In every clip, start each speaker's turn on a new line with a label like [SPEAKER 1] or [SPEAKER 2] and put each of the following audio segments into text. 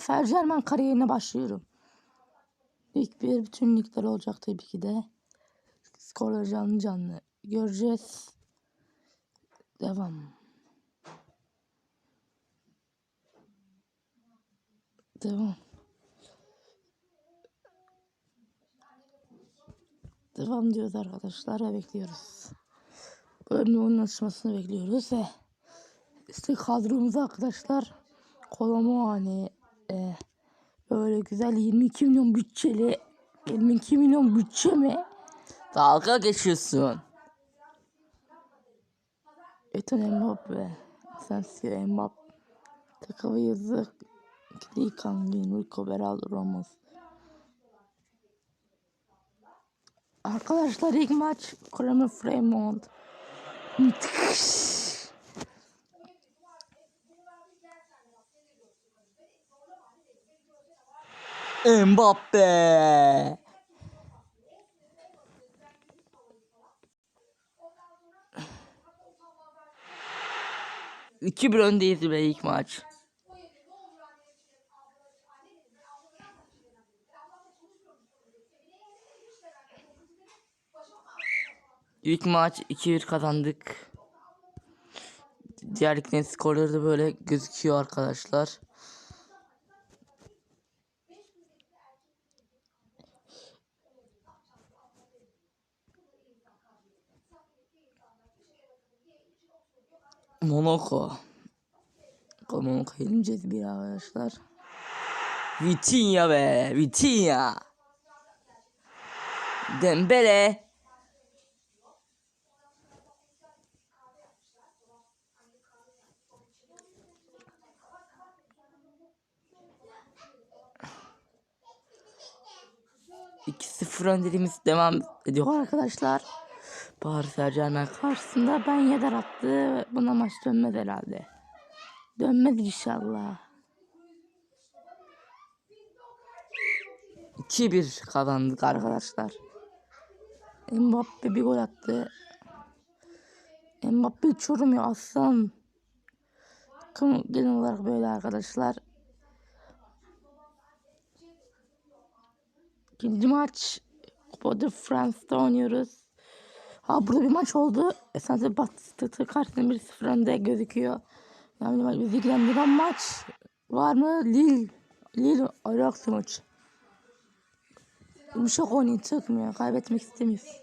[SPEAKER 1] Saint Germain kariyerine başlıyorum. İlk bir bütün ligler olacak tabii ki de. Skorları canlı canlı göreceğiz. Devam. Devam. Devam diyoruz arkadaşlar ve bekliyoruz. Bölümün açmasını bekliyoruz ve işte kadromuz arkadaşlar Kolomuani e, böyle güzel 22 milyon bütçeli 22 milyon bütçe mi? Dalga geçiyorsun. Eton Mbappe, Asensio Mbappe, Takava Yazık, Klikan, Enrico Beraldo Ramos. Arkadaşlar ilk maç Kremlin Fremont. Mbappe. İki bir öndeyiz be ilk maç. İlk maç 2-1 kazandık. Diğer liglerin skorları da böyle gözüküyor arkadaşlar. Monaco. Monaco'ya ineceğiz bir arkadaşlar. Vitinha be, Vitinha. Dembele. İki sıfır öndeliğimiz devam ediyor arkadaşlar. Paris Saint karşısında ben yeder attı. Buna maç dönmez herhalde. Dönmez inşallah. 2-1 kazandık arkadaşlar. Mbappe bir gol attı. Mbappe hiç yorum aslan. Genel olarak böyle arkadaşlar. İkinci maç Coupe de France'da oynuyoruz. Ha burada bir maç oldu. Esasında Batı karşısında 1-0 önde gözüküyor. Yani maç bizi ilgilendiren maç var mı? Lille. Lille Ajax maçı. Yumuşak oynayın çıkmıyor. Kaybetmek istemiyoruz.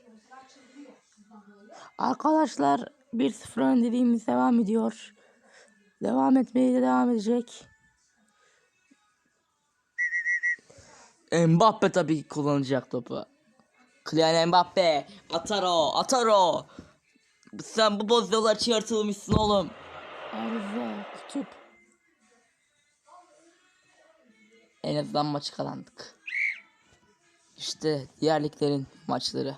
[SPEAKER 1] Arkadaşlar 1-0 öndeliğimiz devam ediyor. Devam etmeye de devam edecek. Mbappe tabii kullanacak topu. Kylian Mbappe. Atar o. Atar o. Sen bu bozdolar çıkartılmışsın oğlum. Arıza. Kutup. En azından maçı kazandık. İşte diğer liglerin maçları.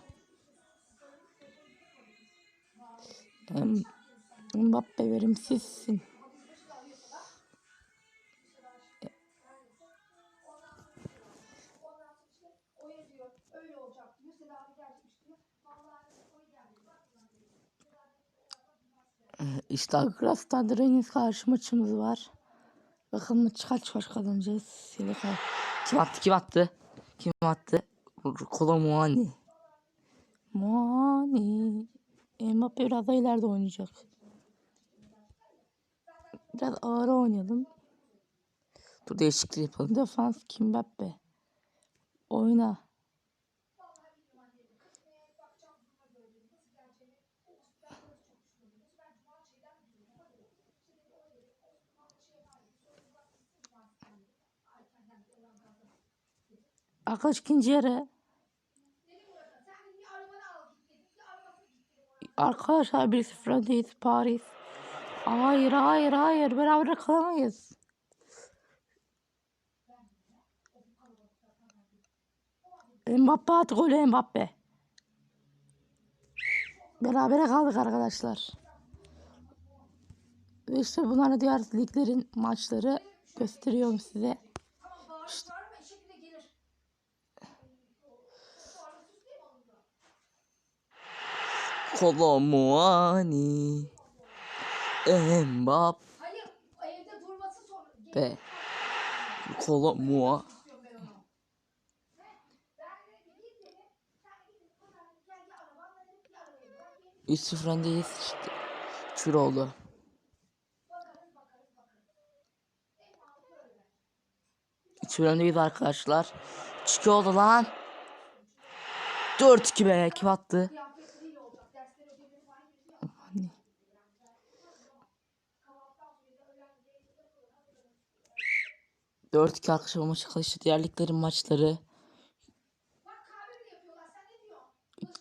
[SPEAKER 1] Mbappe verimsizsin. İşte Agras'ta Dreniz karşı maçımız var. Bakalım maç kaç kaç kazanacağız. Kaç- Kim attı kim attı? Kim attı? Kola Muani. Muani. Mbappe biraz da ileride oynayacak. Biraz ağır oynayalım. Dur değişiklik yapalım. Defans Kimbappe. Oyna. Arkadaş ikinci yere. Arkadaşlar bir sıfır öndeyiz Paris. Hayır hayır hayır beraber kalamayız. Mbappe at golü Mbappe. Berabere kaldık arkadaşlar. Ve işte diğer liglerin maçları gösteriyorum size. İşte
[SPEAKER 2] Durması sonra.
[SPEAKER 1] Be. Kola mua. 3-0 öndeyiz işte. Çür oldu. Çür öndeyiz arkadaşlar. Çiki oldu lan. 4-2 be. Kim attı? 4-2 arkadaşlar maçı arkadaşlar diğer liglerin maçları.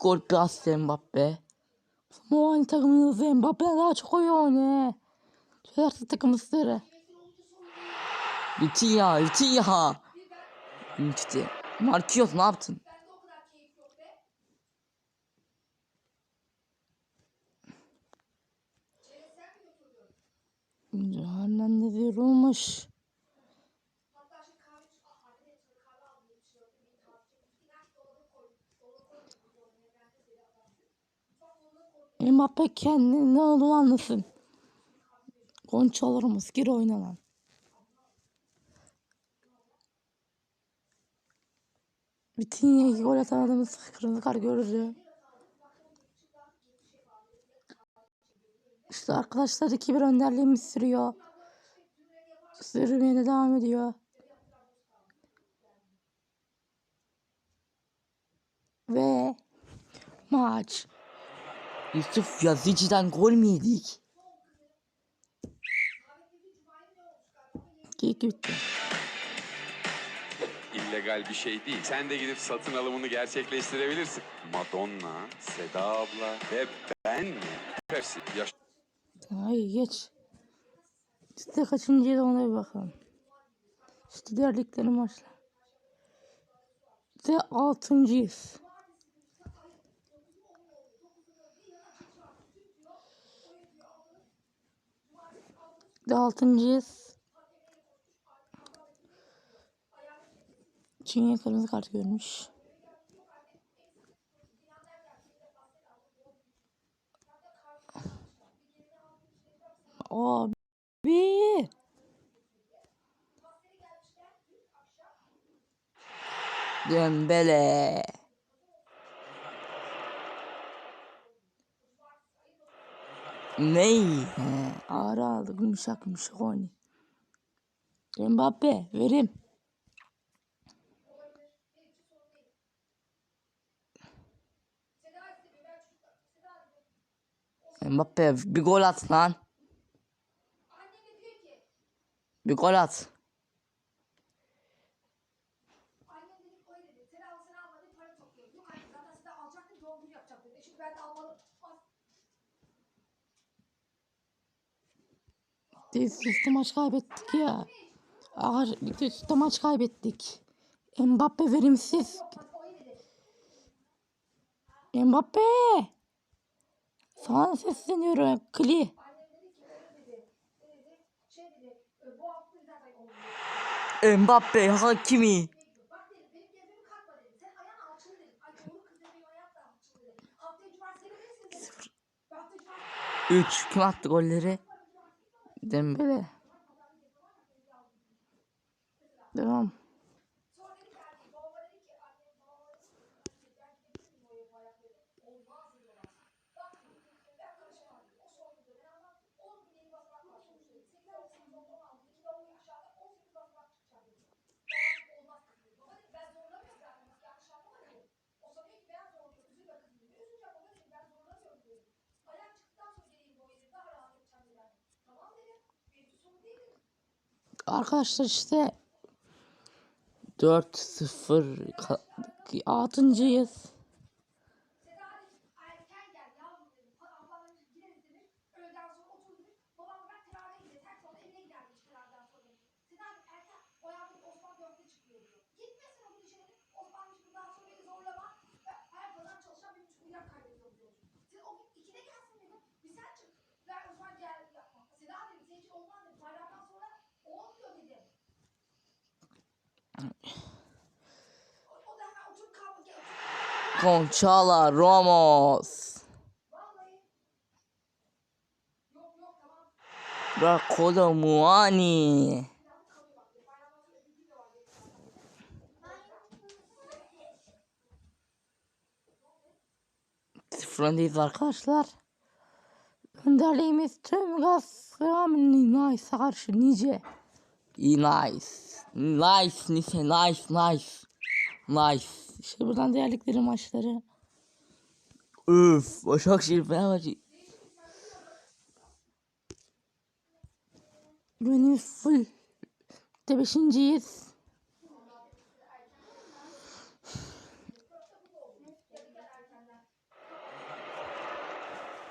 [SPEAKER 1] Gol bir asist Mbappe. Moğol takımınız Mbappe'den daha çok oyun oynuyor. Şöyle artık takımızları. Bitti ya, bitti ya. Bitti. Marquinhos ne yaptın? Cehennem ne diyor olmuş? Mbappe kendini ne olduğunu anlasın. Gonçalarımız gir oyna lan. Bütün iki gol atan adamız kırmızı kart görürdü. İşte arkadaşlar 2-1 önderliğimiz sürüyor. Sürmeye de devam ediyor. Ve maç Yusuf Yazıcı'dan gol mü yedik? İki bitti.
[SPEAKER 2] illegal bir şey değil. Sen de gidip satın alımını gerçekleştirebilirsin. Madonna, Seda abla ve ben mi? Hepsi yaş
[SPEAKER 1] Ay geç. İşte kaçıncıydı ona bir bakalım. İşte diğer liglerin maçlar. İşte altıncıyız. İşte altıncıyız. Çin'e kırmızı kart görmüş. Abi. Dembele. Ney? He, ağrı aldı. Yumuşak yumuşak oynuyor. Mbappe verim. Mbappe bir gol at lan. Bir gol at. Üstü maç kaybettik ya. Ağır üstü maç kaybettik. Mbappe verimsiz. Mbappe. Sana sesleniyorum. Kli.
[SPEAKER 3] Annem dedi ki öyle dedi. Ne dedi? Şey dedi. "e, Bu hafta zaten olmuyor.
[SPEAKER 1] Mbappe hakimi. 3. Kim attı golleri? Dembele. Devam. arkadaşlar işte 4-0
[SPEAKER 3] 6.yız.
[SPEAKER 1] Conchala Ramos. Rakola Muani. Sıfırındayız arkadaşlar. Önderliğimiz tüm gaz Nice karşı nice. Nice. Nice nice nice nice. Nice. İşte buradan değerlikleri maçları. Öf. Başakşehir Fenerbahçe. Güvenimiz full. De beşinciyiz.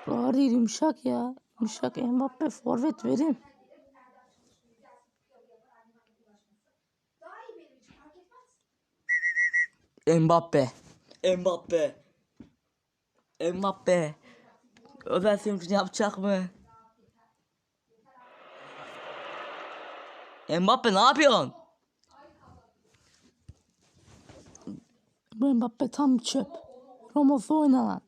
[SPEAKER 1] Ağır değil yumuşak ya. Yumuşak Mbappe forvet verin. Mbappe. Mbappe. Mbappe. Özel sevinçini yapacak mı? Mbappe ne yapıyorsun? Bu Mbappe tam çöp. Ramos oyna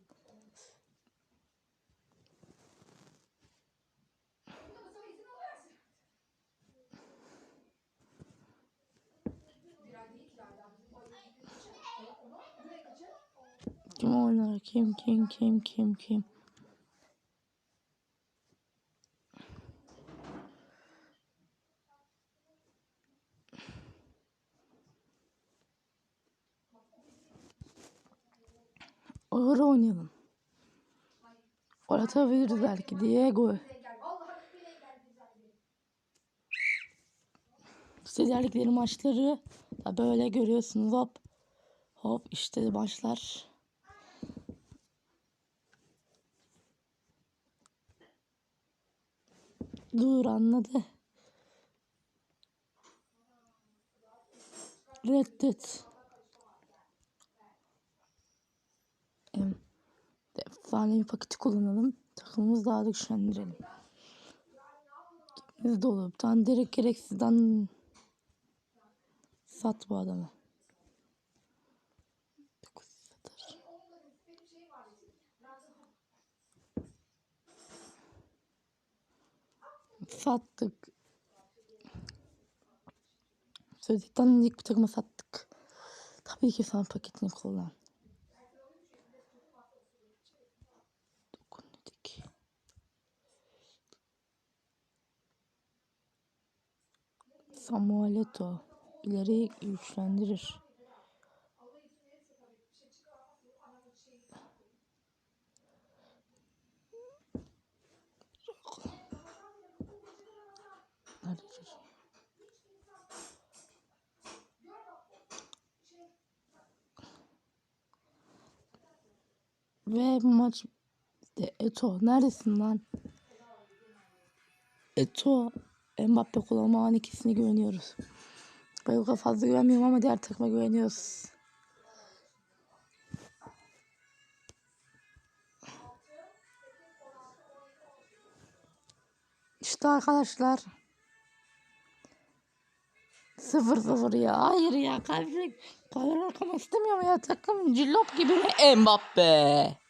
[SPEAKER 1] Kim oynar? Kim kim kim kim kim? Ağır oynayalım. Gol atabiliriz belki. Diego. Sizlerlikleri maçları böyle görüyorsunuz hop. Hop işte maçlar. Dur anladı. Reddet. Em, Efsanevi paketi kullanalım. Takımımızı daha da güçlendirelim. Bir tane direkt gereksizden sat bu adamı. Sattık. Söyledikten ilk bir takıma sattık. Tabii ki sen paketini kullan. Dokun dedik. Samuel Eto'o ileriyi güçlendirir. Ve maç de Eto neredesin lan? Eto Mbappe kullanmanın ikisine güveniyoruz. Kadar fazla güvenmiyorum ama diğer takıma güveniyoruz. İşte arkadaşlar. Sıfır sıfır ya. Hayır ya. Kalbim kadar arkama istemiyorum ya. Takım cillop gibi. Mbappe.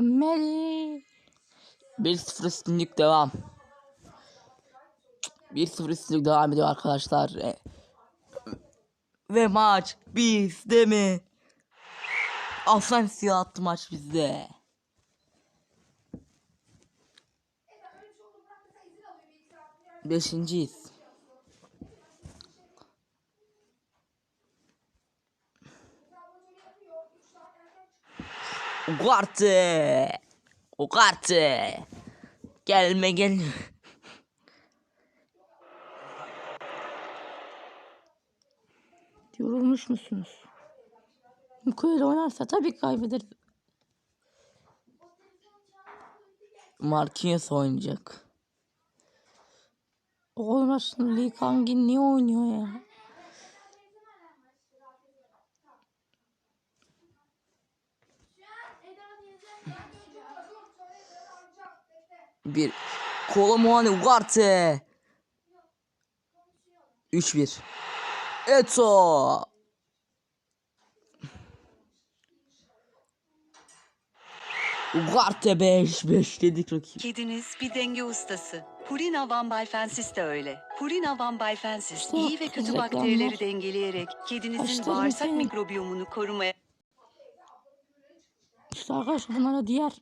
[SPEAKER 1] Meli. 1-0 üstünlük devam. 1-0 üstünlük devam ediyor arkadaşlar. E, Ve maç bizde mi? Aslan siyah attı maç bizde. Beşinciyiz. Ugarte. Ugarte. Gelme gel. Yorulmuş musunuz? Mukoyla oynarsa tabii kaybederiz. Marquinhos oynayacak. Oğlum aslında Lee Kangin niye oynuyor ya? Bir Kolomuani Ugarte 3-1 Eto Ugarte 5-5 dedik rakip.
[SPEAKER 4] Kediniz bir denge ustası. Purina Van Balfensis de öyle. Purina Van Balfensis
[SPEAKER 1] İşte
[SPEAKER 4] iyi ve kötü bakterileri dengeleyerek kedinizin
[SPEAKER 1] Başlarım
[SPEAKER 4] bağırsak
[SPEAKER 1] senin.
[SPEAKER 4] mikrobiyomunu korumaya
[SPEAKER 3] İşte arkadaşlar bunlara diğer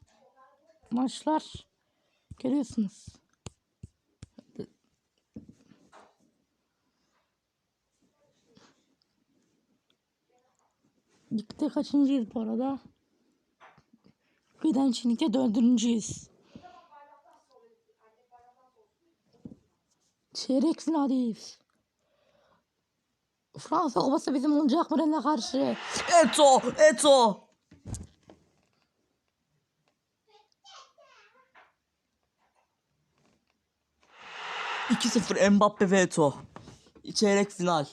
[SPEAKER 3] maçlar görüyorsunuz. Ligde kaçıncıyız bu arada? Birden Çinlik'te dördüncüyüz. Çeyrek finaldeyiz. Fransa Kupası bizim olacak Rennes'e karşı.
[SPEAKER 5] Eto, Eto. İki sıfır Mbappe ve Eto. Çeyrek final.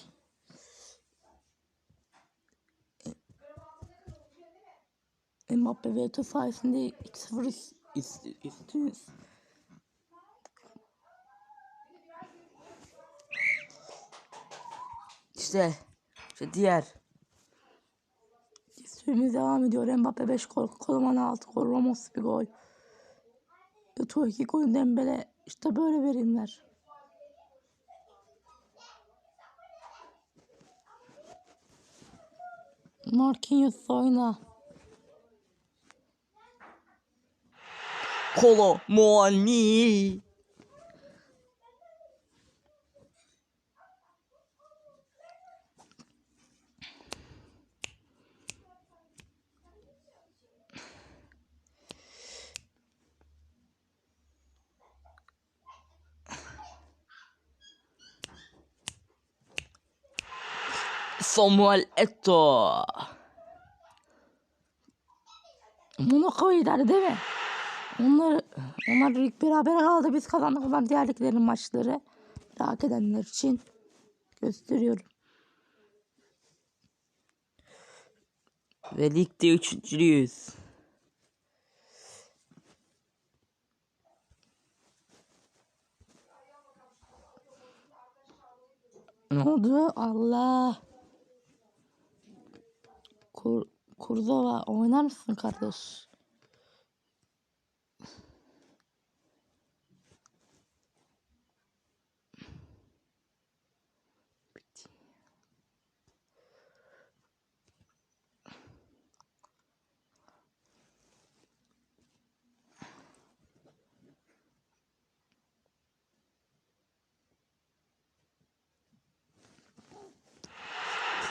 [SPEAKER 3] Mbappe ve Eto sayesinde 2-0 üst- üst- üstüyüz.
[SPEAKER 5] İşte, işte diğer.
[SPEAKER 3] Süremiz devam ediyor. Mbappe 5 gol, Koloman 6 gol, Ramos bir gol. Eto 2 gol, Dembele. İşte böyle verimler. Marquinhos oyna.
[SPEAKER 5] Kolo Muani. Samuel Eto.
[SPEAKER 3] Monaco ileride değil mi? Onlar, onlar ilk beraber kaldı. Biz kazandık. Onlar diğer liglerin maçları. Merak edenler için gösteriyorum.
[SPEAKER 5] Ve ligde üçüncüyüz.
[SPEAKER 3] Ne oldu? Allah. Kur, Kurzova oynar mısın kardeş?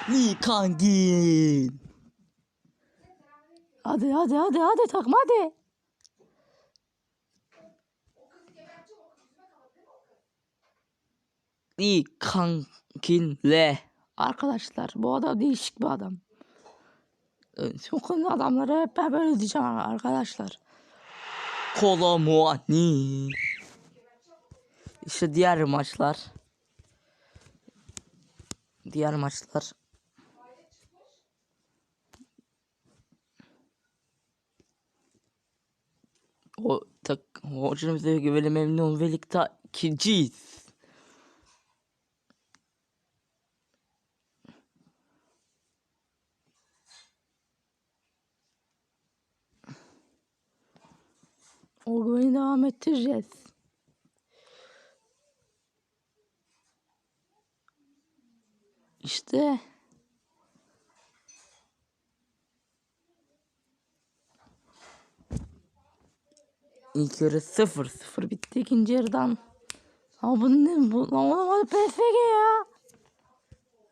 [SPEAKER 5] Lee Kangin.
[SPEAKER 3] Hadi hadi hadi hadi takım hadi.
[SPEAKER 5] Lee Kangin Le.
[SPEAKER 3] Arkadaşlar bu adam değişik bir adam. Ünlü adamları hep ben böyle diyeceğim arkadaşlar.
[SPEAKER 5] Kolo Muani. İşte diğer maçlar. Diğer maçlar. O tak hocamıza güvene memnun ve ligde ikinciyiz.
[SPEAKER 3] O güveni devam ettireceğiz. İşte
[SPEAKER 5] İlk yarı 0-0.
[SPEAKER 3] sıfır bitti ikinci yarıdan. Ama bu ne bu? Lan oğlum hadi PSG ya.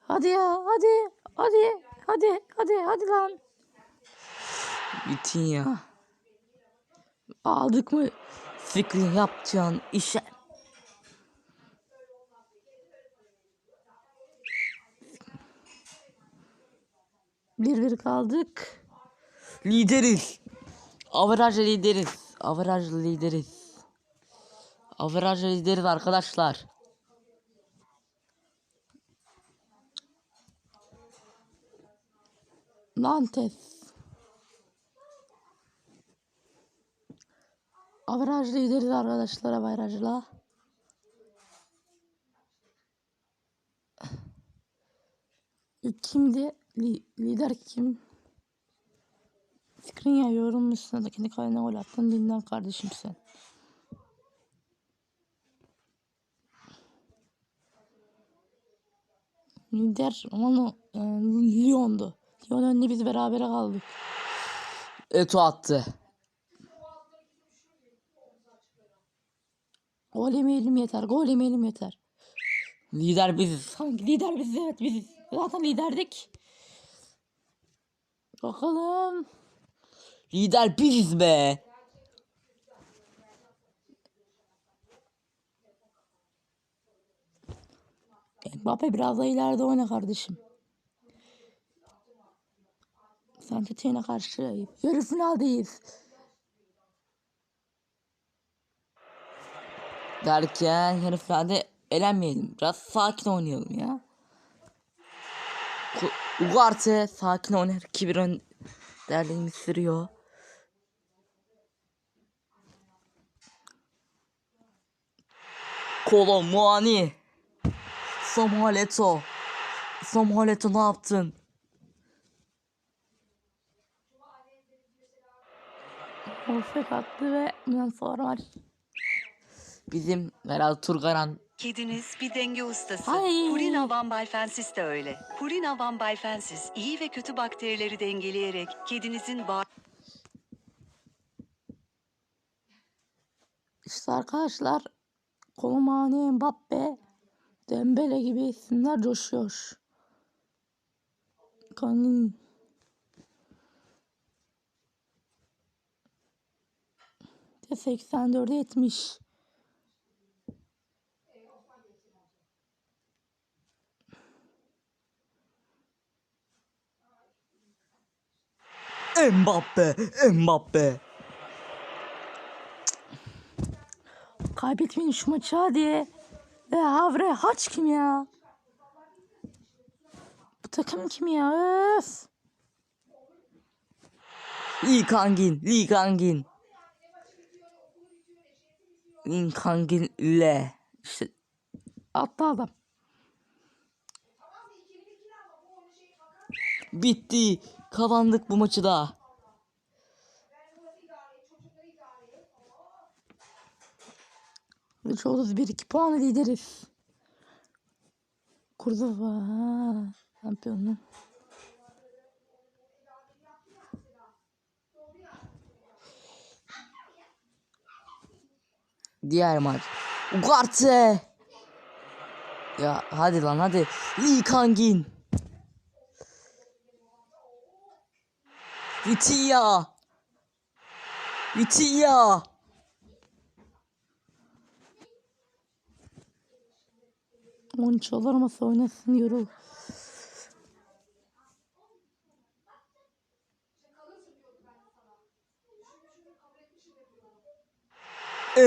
[SPEAKER 3] Hadi ya hadi hadi hadi hadi hadi lan.
[SPEAKER 5] Bütün ya.
[SPEAKER 3] Aldık mı?
[SPEAKER 5] Fikrin yapacağın işe.
[SPEAKER 3] Bir bir kaldık.
[SPEAKER 5] Lideriz. Averaj lideriz. Averaj lideriz. Averaj lideriz arkadaşlar.
[SPEAKER 3] Nantes. Averaj lideriz arkadaşlar averajla. Kimdi? Li- lider kim? Fikrin ya yorulmuşsun da kendi kalene gol attın dinlen kardeşim sen. Lider onu e, Lyon'du. Lyon önünde biz beraber kaldık.
[SPEAKER 5] Eto attı.
[SPEAKER 1] Gol yemeyelim yeter. Gol yemeyelim yeter.
[SPEAKER 5] Lider biziz.
[SPEAKER 1] Sanki lider biziz evet biziz. Zaten liderdik. Bakalım.
[SPEAKER 5] Lider biziz be.
[SPEAKER 1] Mbappe biraz da ileride oyna kardeşim. Saint Etienne'e karşı yarı finaldeyiz.
[SPEAKER 5] Derken yarı finalde elenmeyelim. Biraz sakin oynayalım ya. Ugarte sakin oynar. 2-1 ön derliğini sürüyor. Kolo Muani. Samuel Eto'o. Samuel Eto'o ne yaptın?
[SPEAKER 1] Offside attı ve bundan sonra var.
[SPEAKER 5] Bizim herhalde Turgaran
[SPEAKER 4] Kediniz bir denge ustası.
[SPEAKER 1] Ay.
[SPEAKER 4] Purina Van Balfensis de öyle. Purina Van Balfensis iyi ve kötü bakterileri dengeleyerek kedinizin bağ
[SPEAKER 1] İşte arkadaşlar Kolomani, Mbappe, Dembele gibi isimler coşuyor. Kangin de 84'e 70.
[SPEAKER 5] Mbappe, Mbappe.
[SPEAKER 1] Kaybetmeyin şu maçı hadi. Ve Havre Haç kim ya? Bu takım kim ya? Öf.
[SPEAKER 5] Lee Kangin, Lee Kangin. Lee Kangin ile. İşte
[SPEAKER 1] Attı adam.
[SPEAKER 5] bitti. Kazandık bu maçı da.
[SPEAKER 1] Bir iki puanla lideriz. Kurduğu ha. Şampiyonluğu.
[SPEAKER 5] Diğer maç. Ugarte. Ya hadi lan hadi. Lee Kangin. Vitia. Vitia.
[SPEAKER 1] On çalar masa oynasın yorul.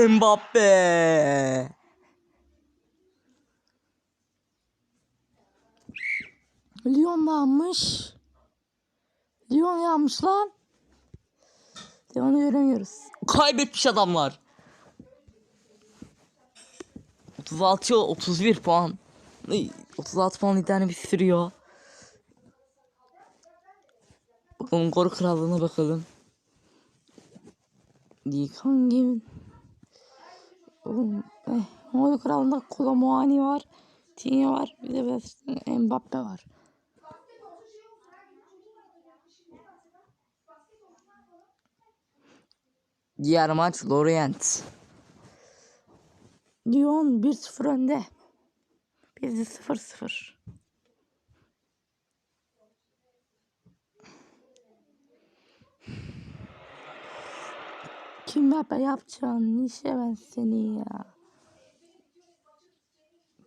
[SPEAKER 5] Mbappe.
[SPEAKER 1] Lyon da almış. Lyon yanmış lan. Devamını göremiyoruz.
[SPEAKER 5] Kaybetmiş adamlar. 36 31 puan. Ay, 36 puan liderini bitiriyor. Bakalım gol krallığına bakalım.
[SPEAKER 1] Dikan gibi. Oğlum, eh, Moğol kralında Kola Muani var. Tini var. Bir de biraz Mbappe var.
[SPEAKER 5] Diğer maç Lorient.
[SPEAKER 1] Lyon 1-0 önde. Biz de 0-0. Kim Mbappe yapacağın işe ben seni ya.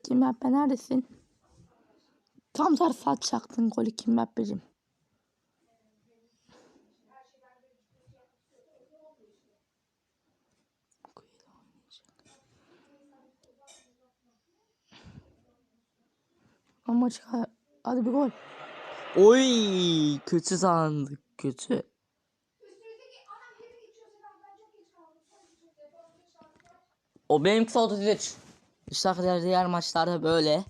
[SPEAKER 1] Kim Mbappe neredesin? Tam tersi atacaktın golü Kim Mbappe'cim. Ama çıkar. Hadi bir gol.
[SPEAKER 5] Oy kötü sandık kötü. O benimkisi 33. İşte arkadaşlar diğer maçlarda böyle.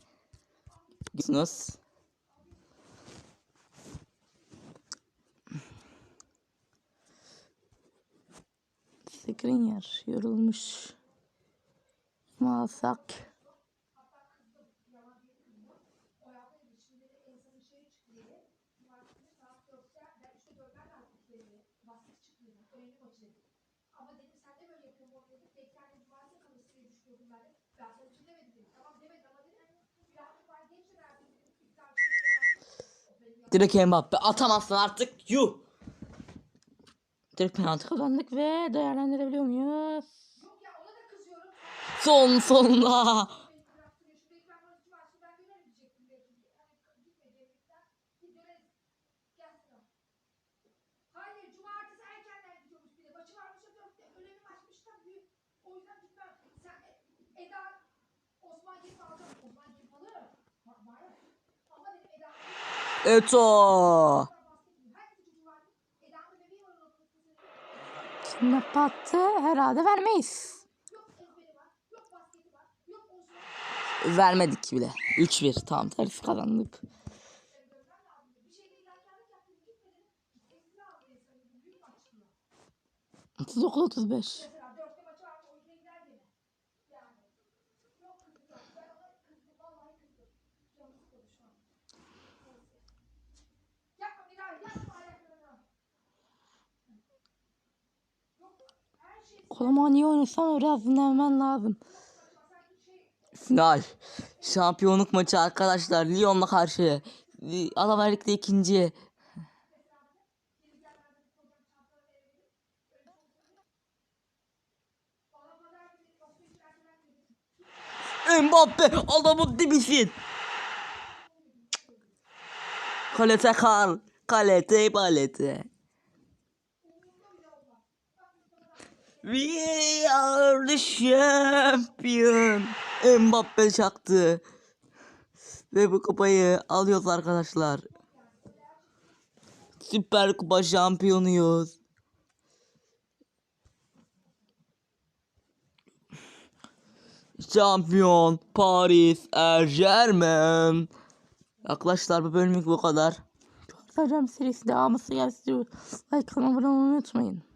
[SPEAKER 5] Gidiyorsunuz.
[SPEAKER 1] Skriniar yorulmuş. Bunu alsak. Ama dedim sen de böyle yapıyorsun bu dedim. Belki hani cumartesi kalırsın diye düşünüyordum ben de. Ben sana bir şey demedim dedim. Tamam demedim ama dedim. Birazcık var geçin verdim dedim. İptal şey
[SPEAKER 5] Direkt Mbappe atamazsın artık. Yuh. Direkt penaltı.
[SPEAKER 3] Kazandık ve değerlendirebiliyor muyuz?
[SPEAKER 1] Yok ya ona da kızıyorum.
[SPEAKER 5] Son sonunda.
[SPEAKER 1] Beni bıraktırıyor. Şu belki ben bana cumartesi ben dönerim diyecektim belki. Hani gitmeyecekten. Bir döneriz. Gelsin o. Hayır cumartesi erkenden gidiyormuş bir de. Maçı varmış ya dörtte. Önemli maçmış da büyük. O yüzden gitmem. Sen e, Eda Osman Gelip alacak. Osman Gelip alır. Bak bana. Ama dedim Eda
[SPEAKER 5] Eto.
[SPEAKER 1] Herkesin çocuğu var. Eda'nın bebeği var. onun kızı.
[SPEAKER 3] Şimdi battı. Herhalde vermeyiz.
[SPEAKER 1] Yok ezberi var. Yok basketi var. Yok olsun.
[SPEAKER 5] Vermedik bile. 3-1 tamam tersi kazandık.
[SPEAKER 1] Bir şeyle ilerlerken yaptım.
[SPEAKER 3] Koluma niye oynasam biraz dinlenmen lazım.
[SPEAKER 5] Final. Şampiyonluk maçı arkadaşlar. Lyon'la karşı. Alaverlik'te ikinci. Mbappe adamın dibisin. Kalete kal. Kalete balete. We are the champion. Mbappe çaktı. Ve bu kupayı alıyoruz arkadaşlar. Süper Kupa şampiyonuyuz. Şampiyon Paris Saint-Germain. Arkadaşlar bu bölümlük bu kadar.
[SPEAKER 3] Hocam serisi devamı gelsin. Like kanalıma abone olmayı unutmayın.